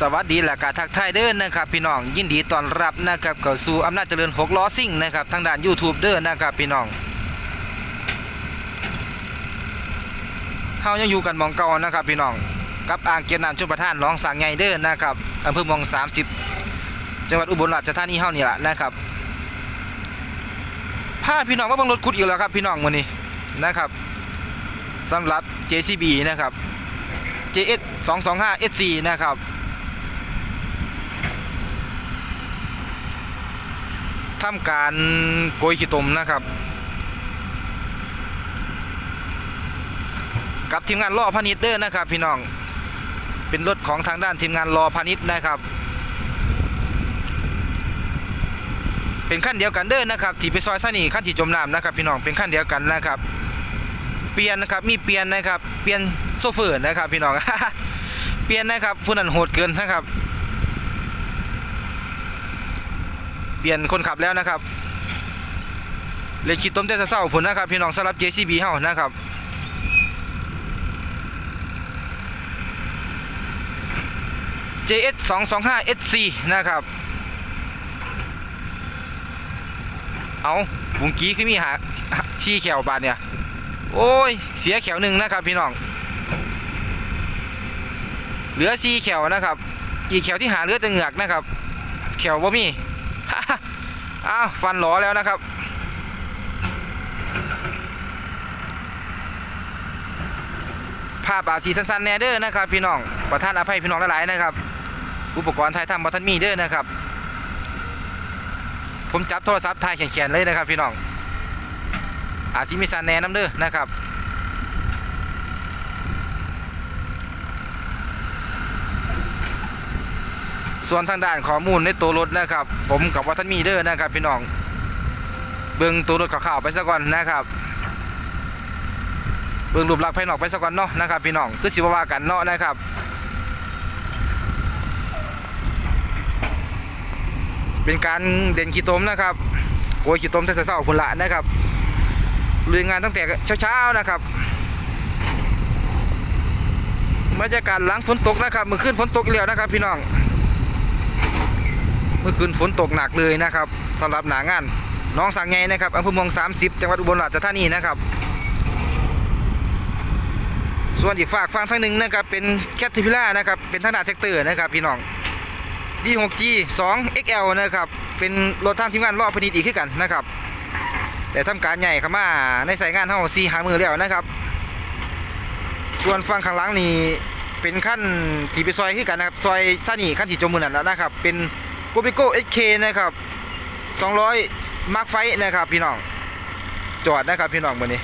สวัสดีและกาทักทายเด้อนะครับพี่น้องยินดีต้อนรับนะครับเข้าสู่อำนาจเจริญ6ล้อซิ่งนะครับทางด้าน YouTube เด้อนะครับพี่น้องเฮายังอยู่กันมองเก่านะครับพี่น้องกับอ่างเก็บน้ำชุมประทานหนองสางใหญ่เด้อนะครับอำเภอเมือง 30 จังหวัดอุบลราชธานีเฮานี่แหละนะครับพาพี่น้องมาบิ่งรถขุดอีกแล้วครับพี่น้องมื้อนี้นะครับสำหรับ JCB นะครับ JS 225 SC นะครับ ทำการโกยขี้ตมนะครับ กับทีมงานล่อพาณิชย์เด้อนะครับ พี่น้องเป็นรถของทางด้านทีมงานรอพาณิชย์นะครับ เป็นขั้นเดียวกันเด้อนะครับที่ไปซอยซานี่ขั้นที่จมน้ำนะครับ พี่น้องเป็นขั้นเดียวกันนะครับ เปลี่ยนนะครับมีเปลี่ยนนะครับ เปลี่ยนโซเฟอร์นะครับ พี่น้องเปลี่ยนนะครับผู้นั้นโหดเกินนะครับ เปลี่ยนคนขับแล้วนะครับเลยคิดต้มเต้เศร้าผลนะครับพี่น้องสำหรับ JCB เฮานะครับ JS 225 SC นะครับ เอาบุงกี้คือมีหาชี้แขวบาดเนี่ย โอ้ย เสียแขวหนึ่งนะครับพี่น้อง เหลือสี่แขวนะครับ อีกแขวที่หาเหลือแต่เหงือกนะครับ แขวบ่มี อ้าวฟันหลอแล้วนะครับ ภาพอาจสีสั้นๆแน่เด้อนะครับ พี่น้องประท่านอภัยพี่น้องหลายๆนะครับ อุปกรณ์ถ่ายทำบัทันมีเด้อนะครับ ผมจับโทรศัพท์ถ่ายเขียนๆเลยนะครับ พี่น้องอาจสิมีสันแนน้ำเด้อนะครับ ส่วนทางด้านข้อมูลในตัวรถนะครับ ผมกับวัฒนมีเด้อนะครับ พี่น้องเบิ่งตัวรถข่าวๆไปซะก่อนนะครับเบิ่งรูปลักษณ์ภายนอกไปซะก่อนเนาะนะครับ พี่น้องคือสิบว่ากันเนาะนะครับเป็นการเด่นขี้ตมนะครับโกยขี้ตมแต่เช้าๆพุ่นละนะครับลุยงานตั้งแต่เช้าๆนะครับบรรยากาศหลังฝนตกนะครับเมื่อคืนฝนตกอีกแล้วนะครับ พี่น้อง มื่อคืนฝนตกหนักเลยนะครับสำหรับหนางานน้องสังไงนะครับอำเภอเมือง30 จังหวัดอุบลราชธานีนะครับ ส่วนอีกฝากฟังทั้งหนึ่งนะครับเป็นแคท r พิล่านะครับเป็นทางด้าแท็กเตอร์นะครับพี่น้อง D6G 2 XL นะครับเป็นรถทางทีมงานรอบพนิดอีกขึ้นกันนะครับ แต่ทำการใหญ่เข้ามาในสายงานเฮาซีหามือแล้วนะครับ ส่วนฝั่งข้างหลังนี่เป็นขั้นที่ไปซอยขึ้นกันนะครับซอยซานีขั้นที่จมมือนั่นแล้วนะครับเป็น กบิโก้ HK นะครับ200มาร์คไฟนะครับพี่น้องจอดนะครับพี่น้องวันนี้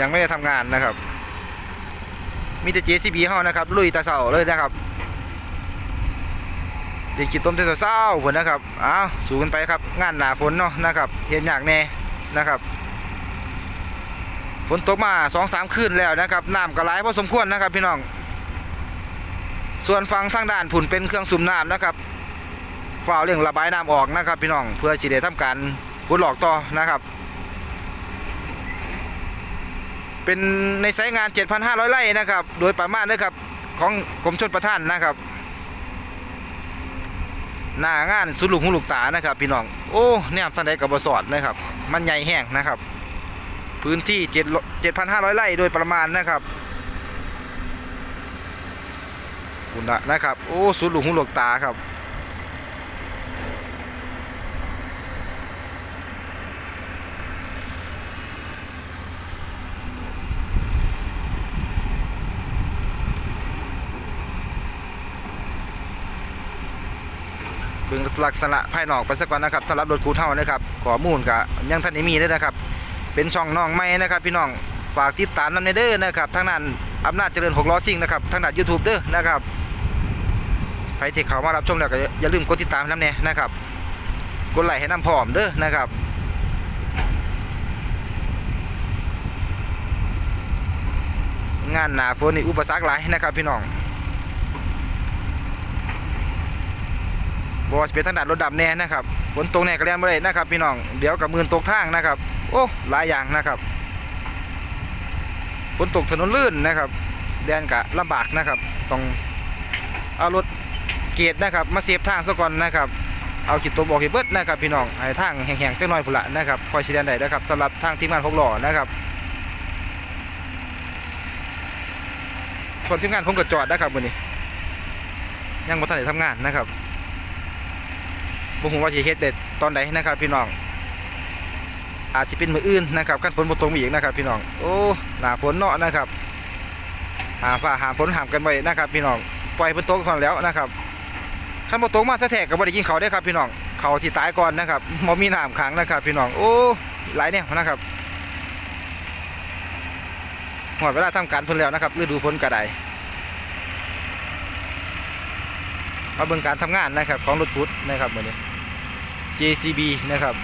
ยังไม่ได้ทำงานนะครับ มีแต่ JCB เฮานะครับ ลุยตาเสาเลยนะครับเด็กขีดต้มเทเศร้าฝนนะครับอ้าวสู้กันไปครับงานหนาฝนเนาะนะครับเห็นอยากแน่นะครับฝนตกมาสองสามคืนแล้วนะครับน้ำก็ไหลพอสมควรนะครับพี่น้อง ส่วนฝั่งทางด้านผุนเป็นเครื่องสูบน้ำนะครับฝ้าวเร่งระบายน้ำออกนะครับ พี่น้องเพื่อสิได้ทำการขุดหลอกต่อนะครับ เป็นในไซต์งาน 7,500 ไร่นะครับ โดยประมาณนะครับของกรมชลประทานนะครับ หน้างานสุดลูกหูลูกตานะครับ พี่น้องโอ้แนบสันใดกับบสอดนะครับ มันใหญ่แห้งนะครับ พื้นที่7,500 ไร่โดยประมาณนะครับ คุณนะนะครับ โอ้สุดหลูกหูลูกตาครับ เบิ่งลักษณะภายนอกไปสักก่อนนะครับสำหรับรถคูเท่านะครับ ขอมูลกะยังท่านได้มีเลยนะครับ เป็นช่องน้องใหม่นะครับ พี่น้อง ฝากติดตามนำในเด้อนะครับทางนั้นอำนาจเจริญหกล้อซิ่งนะครับทางด้านยูทูบเด้อนะครับใครที่เขามารับชมแล้วก็อย่าลืมกดติดตามน้ำเนี่ยนะครับกดไลค์ให้น้ำพร้อมเด้อนะครับงานหนาฝนนี่อุปสรรคหลายนะครับพี่น้องบอสเป็นทางด้านรถดำแน่นะครับฝนตกแน่กระเรียนบ่ได้นะครับ พี่น้องเดี๋ยวกับมือตกทางนะครับ โอ้หลายอย่างนะครับ ฝนตกถนนลื่นนะครับ แดนกะลำบากนะครับต้องเอารถเกียรนะครับ มาเสียบทางซะก่อนนะครับ เอาขีดตัวบอกขีดเบิดนะครับ พี่น้องให้ทางแห้งๆจักหน่อยพุ่ละนะครับคอยสิแดนได้นะครับสำหรับทางทีมงานหกหล้อนะครับส่วนทีมงานผมก็จอดนะครับวันนี้ ยังบ่ทันได้ทำงานนะครับบ่ฮู้ว่าสิเฮ็ดได้ตอนใดนะครับ พี่น้อง อาจสิเป็นมืออื่นนะครับคันฝนบ่ตกมาอีกนะครับ พี่น้องโอ้หนาฝนเนาะนะครับหาฟ้าหาฝนหามกันไว้นะครับ พี่น้องปล่อยเพิ่นตกก่อนแล้วนะครับคันบ่ตกมาซะแท้ก็บ่ได้กินเขาได้ครับ พี่น้องเขาสิตายก่อนนะครับบ่มีหน้ำขังนะครับ พี่น้องโอ้หลายแนวนะครับหมดเวลาทำการพิ่นแล้วนะครับฤดูฝนก็ไดมาเบิ่งการทำงานนะครับ ของรถพุทธนะครับเหมื้อนี้ JCB นะครับ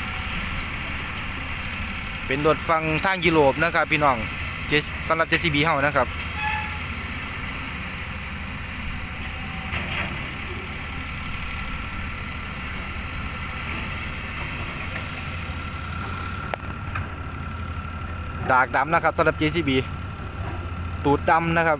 เป็นรถฟังทางยุโรปนะครับ พี่น้องสำหรับ JCB เฮานะครับดากดำนะครับสำหรับ JCB ตูดดำนะครับ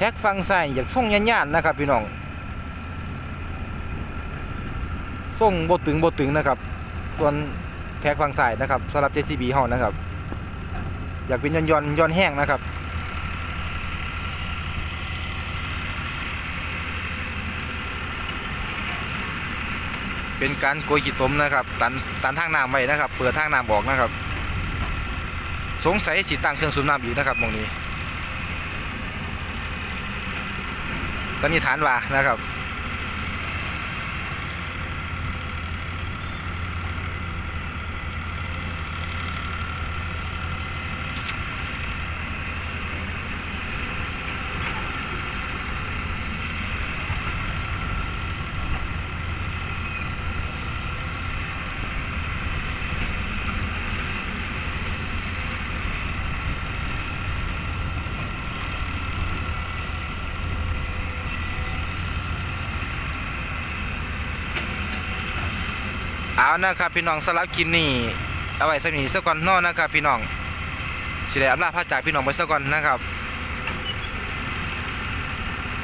ท็กฟังใส่อยากส่งย่านๆนะครับ พี่น้องส่งบ่ตึงบ่ตึงนะครับ ส่วนแท็กฟังใส่นะครับสำหรับ JCB เฮานะครับ อยากเป็นย้อนย้อนย้อนแห้งนะครับเป็นการโกยขีดตมนะครับ ตันตันทางน้ำไว้นะครับ เปิดทางน้ำบอกนะครับ สงสัยสิตั้งเครื่องสูบน้ำอยู่นะครับมองนี้ สันนิษฐานว่านะครับ เอานะครับ พี่น้องสำหรับคลิปนี้เอาไว้สำนีสักก่อนนอนะครับ พี่น้องสิได้อำลาพระจากพี่น้องไปสักก่อนนะครับ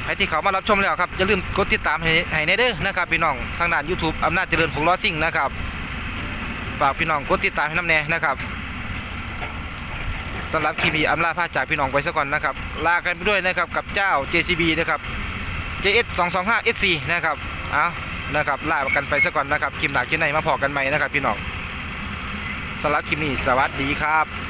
ใครที่เขามารับชมแล้วครับอย่าลืมกดติดตามให้ในเด้อนะครับ พี่น้องทางด้าน YouTube อำนาจเจริญผงล้อซิ่งนะครับฝากพี่น้องกดติดตามให้น้ำแน่นะครับสำหรับคลิปนี้อำลาพระจากพี่น้องไปสักก่อนนะครับ ลากันไปด้วยนะครับกับเจ้า JCB นะครับ JS 225 SC นะครับ เอา นะครับลากันไปซะก่อนนะครับคลิปหนักคลิปไหนมาพอกันไหมนะครับพี่น้องสำหรับคลิปนี้สวัสดีครับ